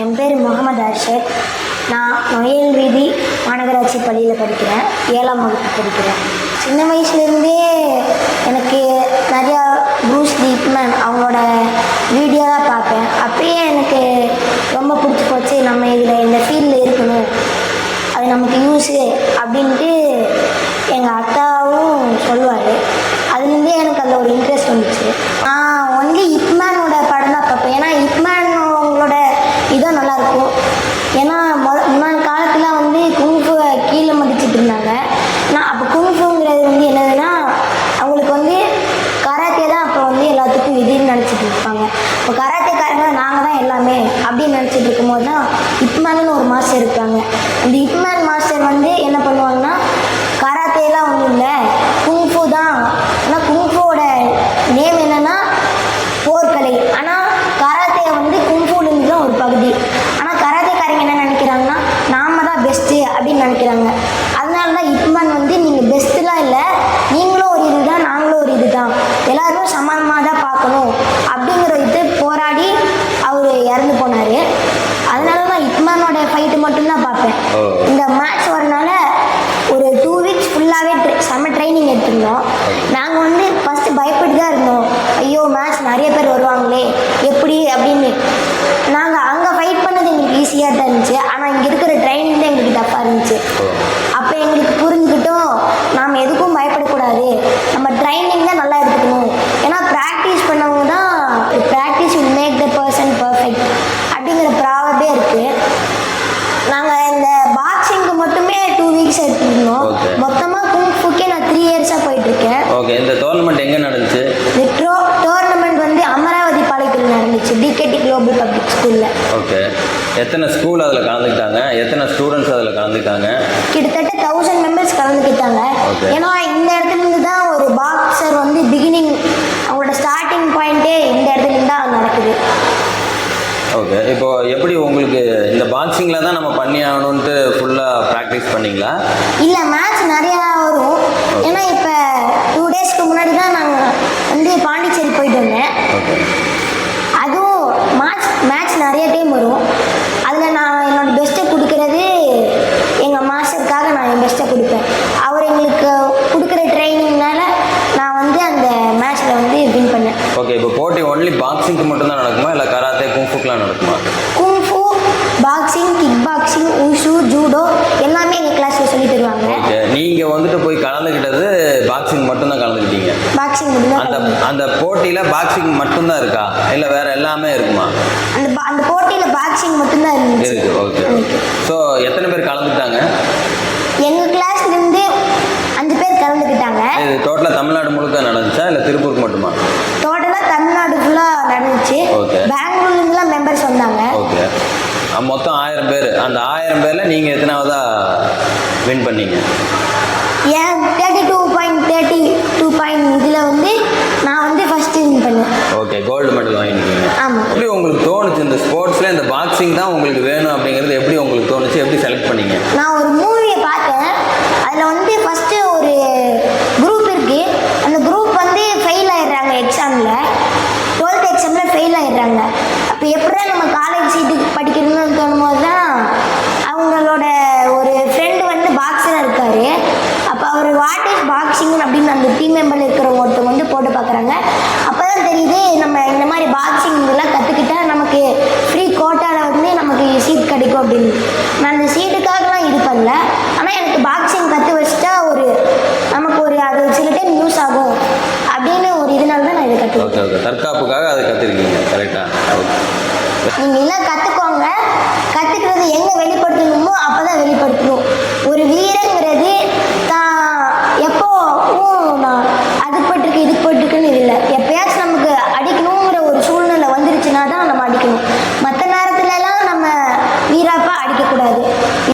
என் பேர் முகமது அர்ஷத். நான் நொயல் வீதி மாநகராட்சி பள்ளியில் படிக்கிறேன். ஏழாம் வகுப்பு படிக்கிறேன். சின்ன வயசுலேருந்தே எனக்கு நிறையா ப்ரூஸ் லீப்மேன் அவங்களோட வீடியோ தான் பார்ப்பேன். அப்பயே எனக்கு ரொம்ப பிடிச்சி போச்சு. நம்ம இதில் இந்த ஃபீல்டில் இருக்கணும். அது நமக்கு யூஸு அப்படின்ட்டு எங்கள் அக்காவும் சொல்லுவார். அதுலேருந்தே எனக்கு அதில் ஒரு இன்ட்ரெஸ்ட் வந்துச்சு நான் ஒன்லி இப்மேனோட படம் தான் பார்ப்பேன் ஏன்னா இப்மேன் அவங்களோட இதுவும் நல்லாயிருக்கும் ஏன்னா மொ முன்னாடி காலத்தில் வந்து குங்குஃபுவை கீழே மதிச்சிட்டு இருந்தாங்க நான் அப்போ குங்குஃபுங்கிறது வந்து என்னதுன்னா அவங்களுக்கு வந்து கராத்தே தான் அப்போ வந்து எல்லாத்துக்கும் இதுன்னு நினச்சிட்டு இருப்பாங்க இப்போ கராட்டேக்காரங்க நாங்கள் தான் எல்லாமே அப்படின்னு நினச்சிட்டு இருக்கும்போது தான் இப்மேன்னு ஒரு மாஸ்டர் இருக்காங்க. அந்த இப்மேன் மாஸ்டர் வந்து என்ன பண்ணுவாங்கன்னா கராத்தேலாம் ஒன்றும் இல்லை குங்ஃபு தான். ஆனால் குங்ஃபுவோட நேம் என்னன்னா போர்க்கலை. ஆனால் கராத்தே வந்து குங்ஃபுலேருந்து தான் ஒரு பகுதி. ஆனால் கராத்தேக்காரங்க என்ன நினைக்கிறாங்கன்னா நாம தான் பெஸ்ட்டு அப்படின்னு நினைக்கிறாங்க. அதனால தான் இப்மேன் வந்து நீங்கள் பெஸ்ட்டுலாம் இல்லை நீங்களும் ஒரு இது தான் நாங்களும் ஒரு இது தான் எல்லாரும் சமானமாக தான் பார்க்கணும். ஃபைட்டு மட்டும்தான் பார்ப்பேன். இந்த மேட்ச் வரனால ஒரு டூ வீக்ஸ் ஃபுல்லாகவே செம்ம ட்ரைனிங் எடுத்திருந்தோம். நாங்கள் வந்து ஃபஸ்ட்டு பயப்பட்டு தான் இருந்தோம். ஐயோ மேட்ச் நிறைய பேர் வருவாங்களே எப்படி அப்படின்னு நாங்கள் அங்கே ஃபைட் பண்ணது எங்களுக்கு ஈஸியாக தான் இருந்துச்சு ஆனால் இங்கே இருக்கிற ட்ரைனிங் தான் எங்களுக்கு டஃப்பாக இருந்துச்சு அப்போ எங்களுக்கு புரிஞ்சுக்கிட்டோம் நாம் எதுக்கும் பயப்படக்கூடாது நம்ம ட்ரைனிங் தான் நல்லா எடுத்துக்கணும் ஏன்னா ப்ராக்டிஸ் பண்ணவங்க தான் practice will make the person perfect அப்படிங்கிற ப்ராவபே இருக்குது நாங்கள் இந்த பாக்ஸிங்க்கு மட்டுமே டூ வீக்ஸ் எடுத்துருந்தோம் Okay. மொத்தமாக குங்ஃபுக்கே நான் த்ரீ இயர்ஸாக போயிட்டுருக்கேன் ஓகே இந்த டோர்னமெண்ட் எங்கே நடந்துச்சு இந்த ட்ரோ டோர்னமெண்ட் வந்து அமராவதி பாளையத்தில் நடந்துச்சு டிகேடி குளோபல் பப்ளிக் ஸ்கூலில் ஓகே எத்தனை ஸ்கூல் அதில் கலந்துக்கிட்டாங்க? எத்தனை ஸ்டூடெண்ட்ஸ் அதில் கலந்துக்கிட்டாங்க? கிட்டத்தட்ட தௌசண்ட் மெம்பர்ஸ் கலந்துக்கிட்டாங்க. ஏன்னா இந்த இடத்துல இருந்து தான் ஒரு பாக்ஸர் வந்து பிகினிங் அவங்களோட ஸ்டார்டிங் பாயிண்ட்டே இந்த இடத்துல இருந்து தான் நடக்குது. ஓகே இப்போ எப்படி உங்களுக்கு இந்த பாக்ஸிங்கில் தான் நம்ம பண்ணி ஆகணுன்ட்டு ஃபுல்லாக ப்ராக்டிஸ் பண்ணீங்களா? இல்லை மேட்ச் நிறையா வரும். ஏன்னா இப்போ டூ டேஸ்க்கு முன்னாடி தான் நாங்கள் வந்து பாண்டிச்சேரி போயிட்டு வந்தேன் ஓகே அதுவும் மேட்ச் மேட்ச் நிறைய டைம் வரும் அதில் நான் என்னோட பெஸ்ட்டை கொடுக்கறது எங்கள் மாஸ்டருக்காக நான் என் பெஸ்ட்டை கொடுப்பேன் அவர் எங்களுக்கு கொடுக்குற ட்ரைனிங்னால நான் வந்து அந்த மேட்ச்சில் வந்து வின் பண்ணேன் ஓகே இப்போ போட்டி ஒன்லி பாக்ஸிங்க்கு மட்டும்தான் நடக்குமா? இல்லை கராத்தே குங்ஃபுக்கெலாம் நடக்குமா? Kung fu boxing kickboxing wushu judo எல்லாமே எங்கள் கிளாஸில் சொல்லி தருவாங்க. ஓகே நீங்கள் வந்துட்டு போய் கலந்துக்கிட்டது பாக்ஸிங் மட்டும்தான் கலந்துக்கிட்டீங்க பாக்ஸிங் அந்த அந்த போட்டியில் பாக்ஸிங் மட்டும்தான் இருக்கா? இல்லை வேற எல்லாமே இருக்குமா? அந்த அந்த போட்டியில் பாக்ஸிங் மட்டும்தான் இருந்துச்சு. இருக்கு ஓகே. ஸோ எத்தனை பேர் கலந்துக்கிட்டாங்க? எங்கள் கிளாஸ்லேருந்து அஞ்சு பேர் கலந்துக்கிட்டாங்க. இது டோட்டலாக தமிழ்நாடு முழுக்க நடந்துச்சா? இல்லை திருப்பூருக்கு மட்டுமா? மொத்தம் ஆயிரம் பேர். அந்த ஆயிரம் பேரில் நீங்கள் எத்தனாவதா வின் பண்ணீங்க? ஏன் thirty two point thirty two point இதில் வந்து நான் வந்து ஃபஸ்ட்டு வின் பண்ணேன். ஓகே கோல்டு மெடல் வாங்கியிருக்கீங்க. ஆமாம் எப்படி உங்களுக்கு தோணுச்சு? இந்த ஸ்போர்ட்ஸில் இந்த பாக்ஸிங் தான் உங்களுக்கு வேணும் அப்படிங்கிறது எப்படி உங்களுக்கு தோணுச்சு? எப்படி செலக்ட் பண்ணீங்க? நான் ஒரு மூவியை பார்த்தேன். அதில் வந்து ஃபஸ்ட்டு ஒரு குரூப் இருக்குது அந்த குரூப் வந்து ஃபெயில் ஆயிடுறாங்க எக்ஸாமில் டுவெல்த் எக்ஸாமில் ஃபெயில் ஆயிடுறாங்க. அப்போ எப்படிடா நம்ம காலேஜ் சீட்டுக்கு படிக்கணும்னு தோணும்போது தான் அவங்களோட ஒரு ஃப்ரெண்டு வந்து பாக்ஸராக இருக்கார் அப்போ அவர் வாட் இஸ் பாக்ஸிங் அப்படின்னு அந்த டீம் மெம்பரில் இருக்கிற ஒருத்தவங்க வந்து போட்டு பார்க்குறாங்க. அப்போ தான் தெரியுது நம்ம இந்த மாதிரி பாக்ஸிங் இதெல்லாம் கற்றுக்கிட்டா நமக்கு ஃப்ரீ கோட்டாவில் வந்து நமக்கு சீட் கிடைக்கும் அப்படின்னு. நான் அந்த சீட்டுக்காகலாம் இது பண்ணல ஆனால் எனக்கு பாக்ஸிங் கற்று வச்சுட்டா ஒரு நமக்கு ஒரு அது சில டைம் யூஸ் ஆகும் அப்படின்னு ஒரு இதனால தான் நான் இதை கற்றுக்கிட்டேன் ஓகே ஓகே தற்காப்புக்காக அதை கற்றுருக்கீங்க கரெக்டாக ஓகே நீங்கள் எல்லாம் கற்றுக்கோங்க